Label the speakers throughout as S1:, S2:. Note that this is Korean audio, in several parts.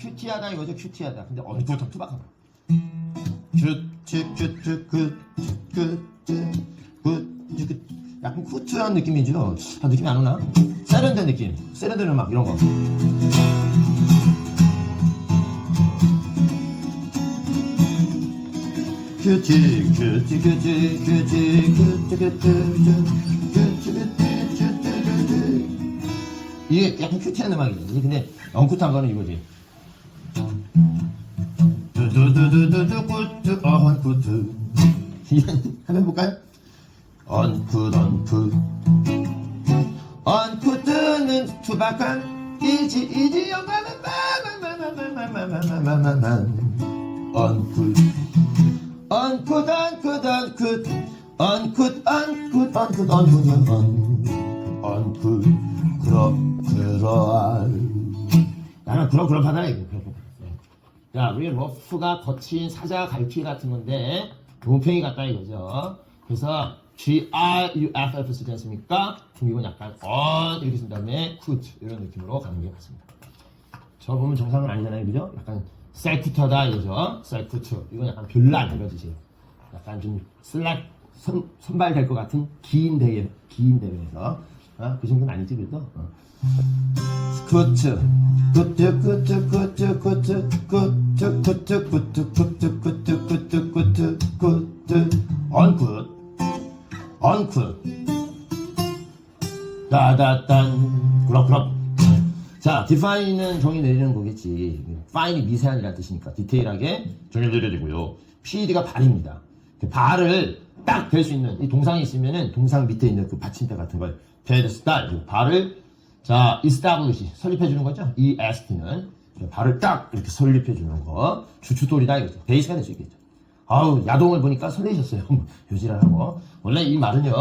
S1: 큐티하다 이거죠 큐티하다 근데 언구통 투박하다 굿굿굿굿 약간 쿠트한 느낌이죠 아 느낌이 안 오나? 세련된 느낌 세련된 음악 이런 거 큐티 큐티 큐티 큐티 큐티 큐티 큐티 큐티 큐티 큐티 이게 약간 큐티한 음악이지 근데 엉쿠트한 거는 이거지 두두두두두두 쿠트 언쿠트 한번 해볼까요? 언쿠트 언쿠트 언쿠트는 투박한 이지 이지 영마마마마마마마마마마마마마 언쿠트 언쿠트 언쿠트 언쿠트 언쿠트 언쿠트 언쿠트 언쿠트 언쿠트 그러 그러할 나는 그러 그러하다 이거 야 우리 러프가 거친 사자 갈퀴 같은 건데 노팽이 같다 이거죠. 그래서 G R U F F 쓰지 않습니까? 중국은 약간 on 이렇게 쓴 다음에 could 이런 느낌으로 가는 게 맞습니다. 저 보면 정상은 아니잖아요. 그죠? 약간 셀쿠터다 이거죠. 셀쿠터 이건 약간 별난 이런 뜻이에요. 약간 좀 슬락 선, 선발될 것 같은 긴 대회 긴 대회에서 어? 그 정도는 아니지 그래도 어. 스쿠트 쿠트 쿠트 쿠트 쿠트 쿠트 쿠트 쿠트 쿠트 쿠트 쿠트 쿠트 쿠트 언쿠트 언쿠트 따다딴 그럭그럭 자, define는 정의 내리는 거겠지. fine이 미세한이라는 뜻이니까 디테일하게 정의 내려야 되고요. PED가 발입니다. 그 발을 딱댈수 있는 이 동상이 있으면은 동상 밑에 있는 그 받침대 같은 걸 pedestal 발을 자 establish 설립해 주는 거죠. 이 est는 발을 딱 이렇게 설립해 주는 거 주춧돌이다 이거죠. 베이스가 될 수 있겠죠. 아우 야동을 보니까 설레셨어요. 요지라고 원래 이 말은요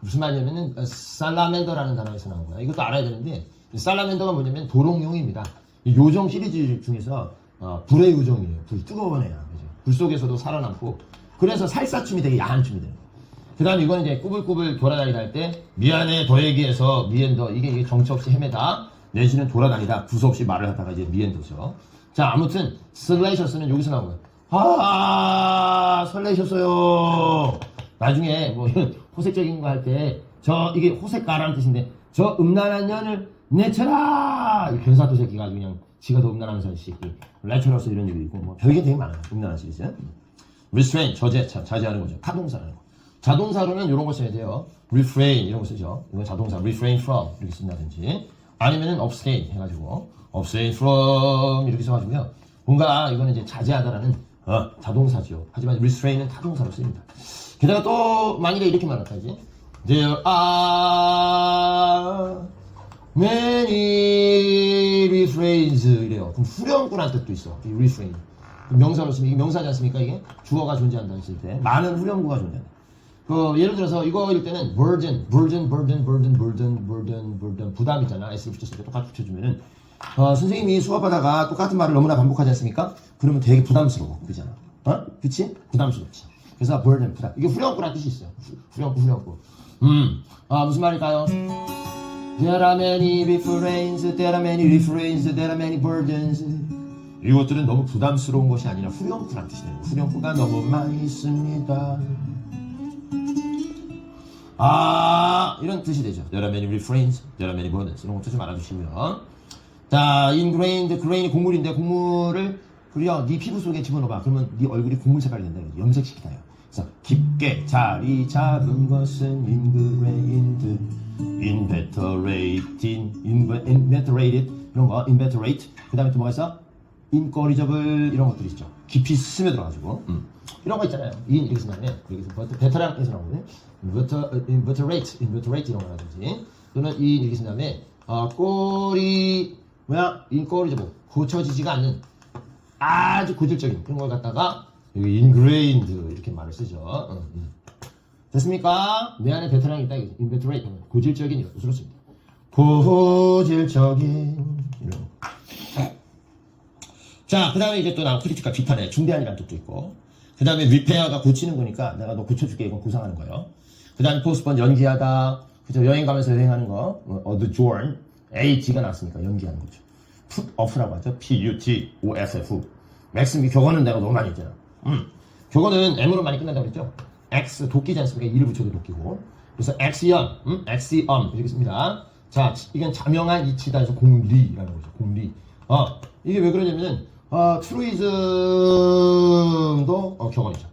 S1: 무슨 말이냐면은 어, 살라멘더라는 단어에서 나온 거야. 이것도 알아야 되는데 이 살라멘더가 뭐냐면 도롱뇽입니다. 이 요정 시리즈 중에서 어, 불의 요정이에요. 불 뜨거운 애야. 그죠? 불 속에서도 살아남고 그래서 살사춤이 되게 야한 춤이 돼요. 그 다음에 이건 이제 꾸불꾸불 돌아다니다 할 때 미안해 더에게에서 미엔더 이게, 이게 정처 없이 헤매다 내지는 돌아다니다 구수 없이 말을 하다가 이제 미엔더죠. 자 아무튼 슬레이셔스는 여기서 나온 거예요. 아 설레셨어요. 나중에 뭐 이런 호색적인 거 할 때 저 이게 호색가라는 뜻인데 저 음란한 년을 내쳐라 이 변사도 새끼가 그냥 지가 더 음란한 선 새끼 레처러스 이런 얘기 있고 뭐 별게 되게 많아요 음란한 시리즈 restrain 저제 자, 자제하는 거죠. 타동사라는 거. 자동사로는 이런 거 써야 돼요. Refrain 이런 거 쓰죠. 이건 자동사. Refrain from 이렇게 쓴다든지. 아니면은 abstain 해가지고. Abstain from 이렇게 써가지고요. 뭔가 이거는 이제 자제하다라는 어, 자동사죠. 하지만 restrain은 타동사로 쓰입니다. 게다가 또 만일에 이렇게 말할까지 There are many refrains 이래요. 그럼 후렴구란 뜻도 있어. 이 refrain. 명사로 쓰면 이게 명사지 않습니까? 이게 주어가 존재한다 했을 때 많은 후렴구가 존재한다. 그 예를 들어서 이거일 때는 burden, burden, burden, burden, burden, burden, burden 부담 있잖아. S를 붙였을 때 똑같이 붙여주면은 어, 선생님이 수업하다가 똑같은 말을 너무나 반복하지 않습니까? 그러면 되게 부담스러워. 그잖아. 어? 그치? 부담스럽지. 그래서 burden, 부담. 이게 후렴구란 뜻이 있어요. 후- 후렴구, 후렴구. 음, 아, 무슨 말일까요? There are many refrains, there are many refrains, there are many burdens. 이것들은 너무 부담스러운 것이 아니라 후렴구란 뜻이에요. 후렴구가 너무 많이 있습니다. 아, 이런 뜻이 되죠. There are many refrains, there are many burdens. 이런 것도 좀 알아주시면. 자, ingrained, grain이 곡물인데 곡물을 그려 네 피부 속에 집어넣어봐. 그러면 네 얼굴이 곡물 색깔이 된다. 염색시키다요. 그래서 깊게 자리 잡은 것은 ingrained, inveterated, inve- inveterated 이런 거, inveterate. 그 다음에 또 뭐가 있어? Incorrigible 이런 것들이 있죠. 깊이 스며들어가지고 음. 이런 거 있잖아요. in 이렇게 쓴 다음에 여기서 베- 베테랑에서 나오는 inveter, inveterate, inveterate 이런 거라든지 또는 in 이렇게 쓴 다음에 어, 꼬리 뭐야? incorrigible 고쳐지지가 않는 아주 고질적인 그런 걸 갖다가 여기 ingrained 이렇게 말을 쓰죠. 어, 음. 됐습니까? 내 안에 베테랑이 있다. 하면 고질적인 뜻으로 씁니다. 고질적인. 자, 그 다음에 이제 또 나온 크리티카 비판에 중대한이라는 뜻도 있고, 그 다음에 리페어가 고치는 거니까 내가 너 고쳐줄게 이건 구상하는 거예요. 그 다음에 포스번 연기하다, 그죠? 여행 가면서 여행하는 거, 어, the journ, H가 나왔으니까 연기하는 거죠. put off라고 하죠. P-U-T-O-F-F. maxim이 격언은 내가 너무 많이 했잖아. 음. 격언은 M으로 많이 끝난다고 그랬죠. X 도끼지 않습니까? 이를 붙여도 도끼고. 그래서 X연, 음? X연 이렇게 씁니다. 자, 이건 자명한 이치다 해서 공리라는 거죠. 공리. 어, 이게 왜 그러냐면은 어, 트루이즘도 어, 격언이죠.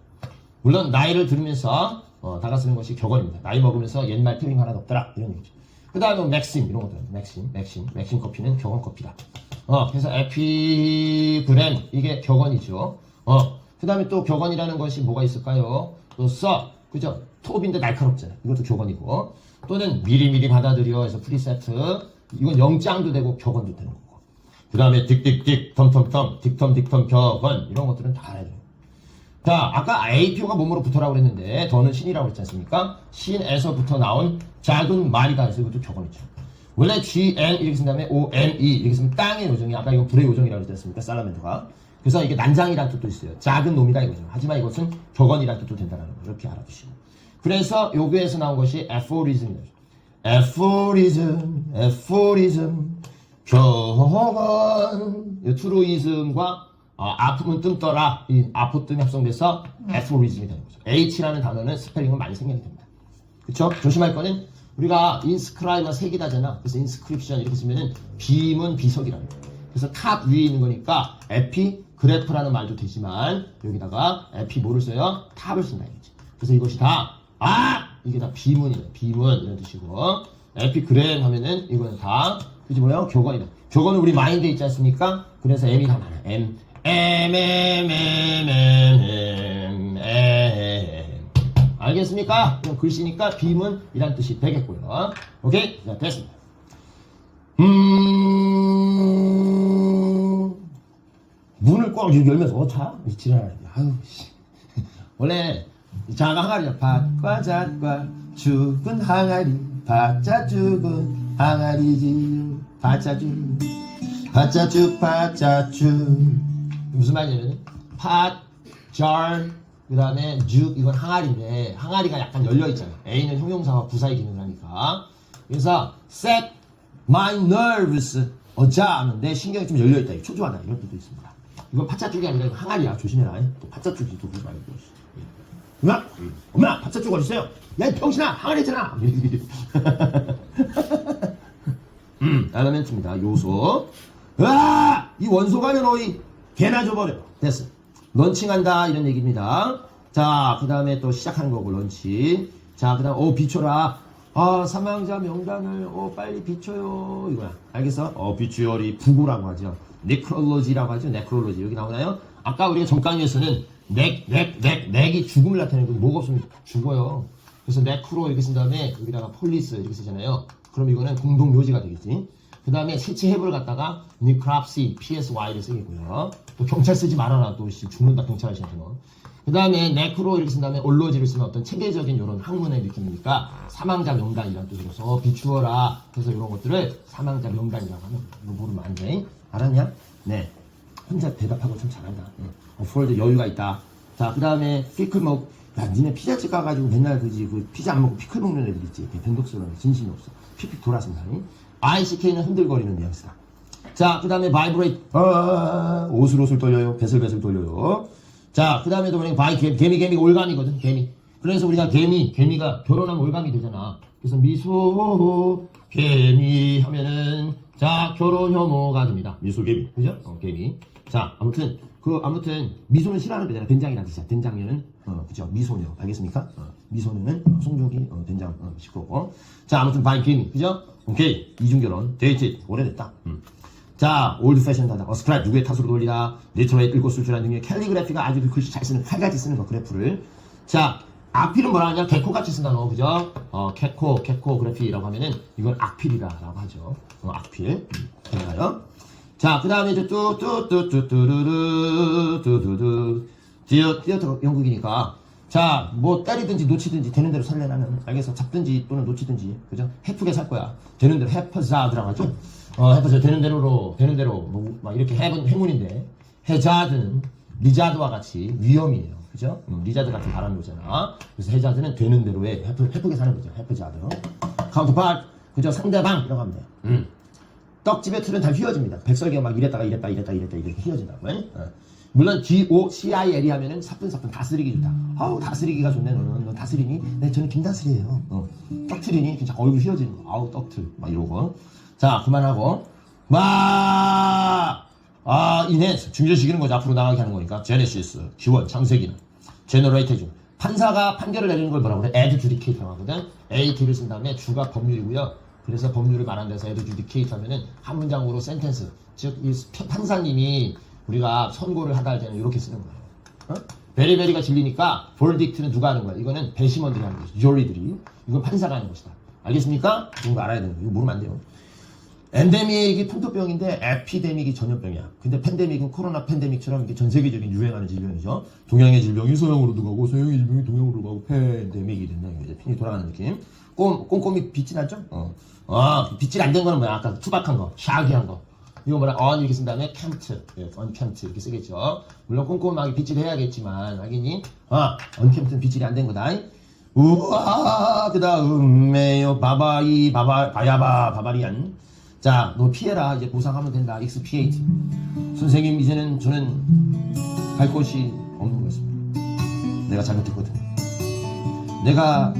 S1: 물론 나이를 들으면서 어, 다가쓰는 것이 격언입니다. 나이 먹으면서 옛말 틀림 하나도 없더라 이런 얘기죠. 그 다음에 맥심 이런 것들 맥심, 맥심, 맥심 커피는 격언 커피다. 어, 그래서 에피브렌 이게 격언이죠. 어, 그 다음에 또 격언이라는 것이 뭐가 있을까요? 또 써, 그죠? 톱인데 날카롭잖아요. 이것도 격언이고 또는 미리미리 받아들여 해서 프리세트 이건 영장도 되고 격언도 되는 거고. 그 다음에 딕딕딕 텀텀텀 딕텀 딕텀 격언 이런 것들은 다 알아야 돼요. 자, 아까 APO가 몸으로 붙어라고 그랬는데 더는 신이라고 그랬지 않습니까? 신에서부터 나온 작은 말이다 해서 이것도 격언이죠. 원래 GN 이렇게 쓴 다음에 ONE 이렇게 쓰면 땅의 요정이 아까 이거 불의 요정이라고 그랬지 않습니까? 살라멘토가. 그래서 이게 난장이라는 뜻도 있어요. 작은 놈이다 이거죠. 하지만 이것은 격언이라는 뜻도 된다는 거 이렇게 알아두시고. 그래서 요거에서 나온 것이 애포리즘이죠. 애포 이 트루이즘과 어, 아픔은 뜸떠라. 이 아포뜸이 합성돼서 애포리즘이 되는 거죠. H라는 단어는 스펠링은 많이 생략이 됩니다. 그쵸? 조심할 거는 우리가 인스크라이브가 색이다잖아. 그래서 인스크립션 이렇게 쓰면은 비문 비석이라는 거예요. 그래서 탑 위에 있는 거니까 에피 그래프라는 말도 되지만 여기다가 에피 뭐를 써요? 탑을 쓴다 이거지. 그래서 이것이 다 아! 이게 다 비문이에요. 비문 이런 뜻이고 에피 그램 하면은 이거는 다 그지 뭐예요? 교건이다. 교건은 우리 마인드에 있지 않습니까? 그래서 M이 다 많아. M M M M M M M 알겠습니까? 글씨니까 비문이란 뜻이 되겠고요. 오케이? 자, 됐습니다. 음, 문을 꽉 열면서 어 차? 이 지랄. 아유 씨. 원래 자가 항아리야. 밭과 잣과 죽은 항아리, 밭자 죽은 항아리지. 밭자죽, 밭자죽, 밭자죽. 무슨 말이냐면 팥, jar, 그 다음에 죽 이건 항아리인데 항아리가 약간 열려 있잖아요. A는 형용사와 부사의 기능을 하니까. 그래서 set my nerves 어자 하면 내 신경이 좀 열려 있다. 초조하다 이런 뜻도 있습니다. 이건 팥자죽이 아니라 항아리야. 조심해라. 또 그러지 말고. 엄마, 엄마? 야, 이 병신아, 항아리잖아. 음, 엘레멘트입니다. 요소. 아! 이 원소가 너희 개나 줘버려. 됐어. 런칭한다 이런 얘기입니다. 자, 그 다음에 또 시작하는 거고 런칭. 자, 그 다음 어 비춰라. 아 사망자 명단을 어 빨리 비춰요 이거야. 알겠어? 어 비추얼이 부고라고 하죠. 네크롤로지라고 하죠. 네크롤로지 여기 나오나요? 아까 우리가 전 강의에서는 넥, 넥, 넥, 넥이 죽음을 나타내는 거 뭐가 없으면 죽어요. 그래서 네크로 이렇게 쓴 다음에 여기다가 폴리스 이렇게 쓰잖아요. 그럼 이거는 공동 묘지가 되겠지. 그 다음에 시체 해부를 갖다가 니크랍시 PSY를 쓰겠고요. 또 경찰 쓰지 말아라. 또 씨, 죽는다 경찰 아저씨한테 너. 그 다음에 네크로 이렇게 쓴 다음에 올로지를 쓰면 어떤 체계적인 이런 학문의 느낌이니까 사망자 명단이라는 뜻으로서 어, 비추어라. 그래서 이런 것들을 사망자 명단이라고 하는. 이거 모르면 안 돼. 알았냐? 네. 혼자 대답하고 참 잘한다. 응. 어, 프로드 여유가 있다. 자, 그 다음에 피클 먹. 야, 니네 피자집 가가지고 맨날 그지 그 피자 안 먹고 피클 먹는 애들 있지. 변덕스러운 진심이 없어. 픽픽 돌아선다. ICK는 흔들거리는 뉘앙스다. 자, 그 다음에 바이브레이트. 아, 오슬오슬 떨려요. 배슬배슬 떨려요. 자, 그 다음에 또 우리 바이 개미, 개미, 개미 올감이거든. 개미. 그래서 우리가 개미, 개미가 결혼하면 올감이 되잖아. 그래서 미소 개미 하면은 자 결혼 혐오가 됩니다. 미소 개미, 그죠? 어, 개미. 자, 아무튼 그 아무튼 미소는 싫어하는 거잖아. 된장이란 뜻이야. 된장면은 어, 그죠? 미소녀, 알겠습니까? 어, 미소는 송중기 어, 된장 어, 시끄럽고. 자, 아무튼 바이 개미, 그죠? 오케이 이중 결혼 데이트 오래됐다. 음. 자, 올드 패션하다. 어, 스크라이브 누구의 탓으로 돌리다. 리터레이트 읽고 쓸 줄 아는 등의 캘리그래피가 아주 그 글씨 잘 쓰는 칼같이 쓰는 거 그래프를. 자, 악필은 뭐라 하냐? 개코 같이 쓴다 너 그죠? 어, 개코, 개코 그래피라고 하면은 이건 악필이다라고 하죠. 어, 악필. 되나요? 자, 그 다음에 이제 뚜뚜뚜뚜뚜루루 뚜두두 디어 디어터 영국이니까 자, 뭐 때리든지 놓치든지 되는 대로 살래 나는 알겠어 잡든지 또는 놓치든지 그죠? 해프게 살 거야 되는 대로 해퍼자드라고 하죠 어 해퍼자 되는 대로로 되는 대로 뭐 막 이렇게 해본 행운인데 해자드는 리자드와 같이 위험이에요 그죠? 음, 리자드 같은 바람이 오잖아 그래서 해자드는 되는 대로에 해프, 해프게 사는 거죠 해퍼자드 카운터파트 그죠? 상대방 이라고 하면 돼요 음. 떡집의 틀은 다 휘어집니다. 백설기가 막 이랬다가 이랬다 이랬다 이랬다 이렇게 휘어진다고. 어. 물론 G O C I L이 하면은 사뿐사뿐 다스리기 좋다. 아우 다스리기가 좋네 너는 너 다스리니? 네 저는 김다스리예요. 어. 떡틀이니 진짜 얼굴 휘어지는 거. 아우 떡틀 막 이러고. 자 그만하고 마. 아 이네 중재시키는 거지 앞으로 나가게 하는 거니까 제네시스 기원 창세기는 제너레이터 중 판사가 판결을 내리는 걸 뭐라고 그래? adjudicate라고 하거든. AT를 쓴 다음에 주가 법률이고요. 그래서 법률을 말한 데서 adjudicate 하면은 한 문장으로 센텐스. 즉, 이 판사님이 우리가 선고를 하다 할 때는 이렇게 쓰는 거예요. 어? 베리베리가 질리니까 verdict는 누가 하는 거야? 이거는 배심원들이 하는 거지. jury들이. 이건 판사가 하는 것이다. 알겠습니까? 이런 거 알아야 되는 거예요. 이거 모르면 안 돼요. 엔데믹이 풍토병인데 에피데믹이 전염병이야. 근데 팬데믹은 코로나 팬데믹처럼 이게 전 세계적인 유행하는 질병이죠. 동양의 질병이 서양으로도 가고 서양의 질병이 동양으로 가고 팬데믹이 된다. 이제 핀이 돌아가는 느낌. 꼼, 꼼꼼히 빗질 났죠? 어. 아, 빗질 안 된 거는 뭐야? 아까 투박한 거, 샤기한 거. 이거 뭐라, on 이렇게 쓴 다음에 camped, 예, unkempt 이렇게 쓰겠죠. 물론 꼼꼼하게 빗질 해야겠지만, 알겠니? 아, unkempt는 빗질이 안 된 거다. 우와, 그 다음 에요, 바바이, 바바, 바야바, 바바리안. 자, 너 피해라. 이제 보상하면 된다. expiate. 선생님, 이제는 저는 갈 곳이 없는 것입니다. 내가 잘못했거든. 내가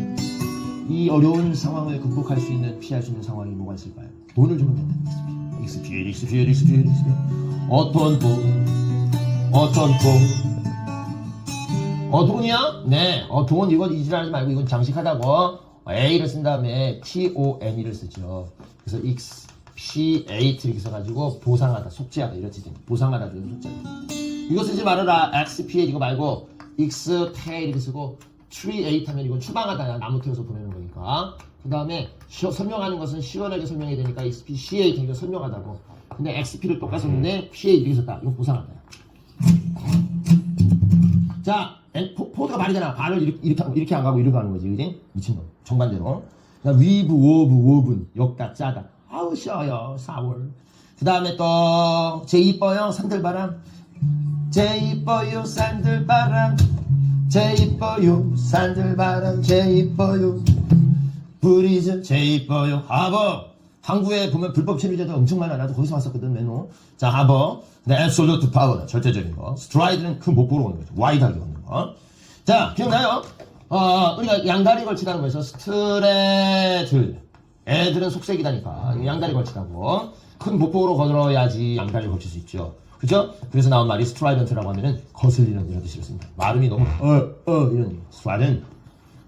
S1: 이 어려운 상황을 극복할 수 있는, 피할 수 있는 상황이 뭐가 있을까요? 돈을 주면 된다. expiate, expiate, expiate, expiate. 어떤 돈, 어떤 돈. 어, 돈이야? 네. 어, 돈, 이건 이질하지 말고, 이건 장식하다고. A를 쓴 다음에 T-O-N이를 쓰죠. 그래서 X, P, A 이렇게 써가지고 보상하다, 속죄하다, 이렇지. 보상하다, 좀 속죄하다. 이거 쓰지 말아라. X, P, A 이거 말고, X, 태 이렇게 쓰고, tree, A 하면 이건 추방하다, 나무 태워서 보내는 거니까. 그 다음에 설명하는 것은 시원하게 설명해야 되니까 XP, CA 이거 설명하다고. 근데 XP를 똑같이 썼는데 PA 이렇게 썼다. 이거 보상하다. 자, 포, 포드가 말이잖아. 발을 이렇게, 이렇게, 이렇게 안 가고 이렇게 가는 거지. 그지? 미친놈. 정반대로. 자, 위브, 워브, 워분. 역다, 짜다. 쉬어요. 4월. 그 다음에 또, 제 이뻐요. 산들바람. 제 이뻐요. 산들바람. 제 이뻐요. 산들바람. 제 이뻐요. 브리즈. 제 이뻐요. 하버. 한국에 보면 불법 체류자들 엄청 많아. 나도 거기서 왔었거든, 맨노. 자, 하버. 그 다음에 앱솔루트 파워다. 절대적인 거. 스트라이드는 큰 목표로 오는 거죠. 와이드하게 오는 거. 자, 기억나요? 어, 우리가 양다리 걸치다는 거에서 스트레들. 애들은 속색이다니까. 양다리 걸치다고. 큰 목표로 걸어야지 양다리 걸칠 수 있죠. 그죠? 그래서 나온 말이 스트라이던트라고 하면은 거슬리는 이런 뜻으로 씁니다. 말음이 너무 어, 어, 이런 얘기. 스트라이든.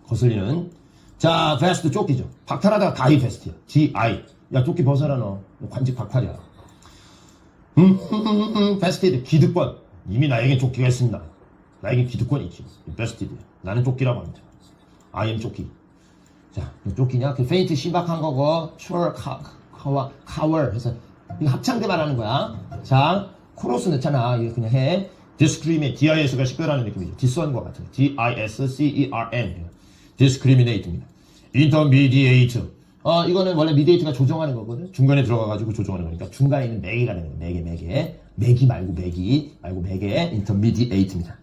S1: 거슬리는. 자, 베스트 쫓기죠. 박탈하다가 다이 베스트야. G-I. 야, 쫓기 벗어라, 너. 너 관직 박탈이야. 음, 음, 음, 음, 베스티드. 기득권. 이미 나에겐 쫓기가 있습니다. 나에겐 기득권이 있지. 베스티드. 나는 쫓기라고 합니다. I am 쫓기. 자, 너 쫓기냐? 그 페인트 신박한 거고, 추월, 카, 카와, 카월 해서, 이거 합창대 말하는 거야. 자, 코러스 넣잖아. 이거 그냥 해. discriminate. DIS가 식별하는 느낌이죠. 디스원과 같은. D-I-S-C-E-R-N. discriminate입니다. intermediate. 어, 이거는 원래 mediate가 조정하는 거거든. 중간에 들어가가지고 조정하는 거니까 중간에 있는 매개가 되는 거야. 매개, 매개. 매기 말고 매기 말고 매개. intermediate입니다.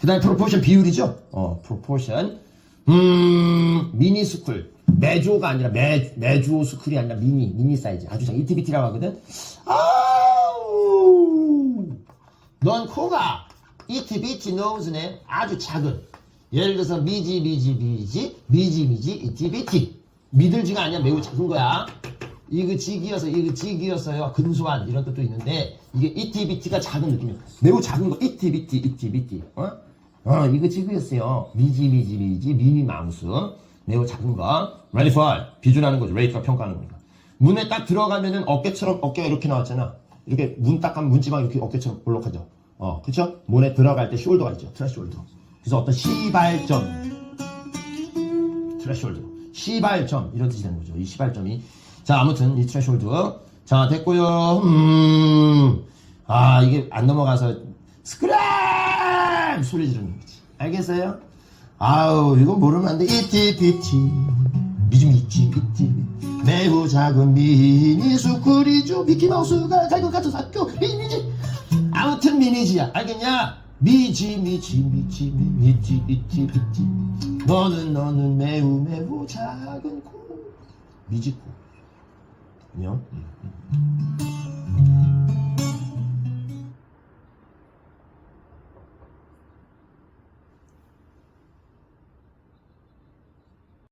S1: 그 다음에 proportion 비율이죠. 어, proportion. 음, 미니 스쿨. 매조가 아니라 매, 매주오 스쿨이 아니라 미니, 미니 사이즈. 아주 작, 이티비티라고 하거든. 아우! 넌 코가 이티비티 노즈네 아주 작은. 예를 들어서 미지, 미지, 미지, 미지, 미지, 이티비티. 미들지가 아니야. 매우 작은 거야. 이거 지기여서, 이거 지기여서요. 근소한 이런 뜻도 있는데, 이게 이티비티가 작은 느낌이야. 매우 작은 거, 이티비티, 이티비티. 어? 어, 이거 지구였어요. 미지, 미지, 미지, 미니 마우스. 매우 작은 거. ready for 비준하는 거죠. 레이트가 평가하는 거니까. 문에 딱 들어가면은 어깨처럼 어깨가 이렇게 나왔잖아. 이렇게 문 딱 가면 문지방 이렇게 어깨처럼 볼록하죠. 어, 그쵸? 문에 들어갈 때 숄더가 있죠. 트레시홀더. 그래서 어떤 시발점. 트레시홀드. 시발점. 이런 뜻이 되는 거죠. 이 시발점이. 자, 아무튼 이 트레시홀드. 자, 됐고요. 음. 아, 이게 안 넘어가서 스크 램! 소리 지르는 거지. 알겠어요? 아우, 이거 모르면 안 돼. 이티 비티. 미지 미지 미지. 매우 작은 미니 스쿨이죠. 미키마우스가 갈 것 같아서 학교 미니지. 아무튼 미니지야. 알겠냐? 미지 미지 미지 미지 미지 미지. 너는 너는 매우 매우 작은 코. 미지코. 안녕.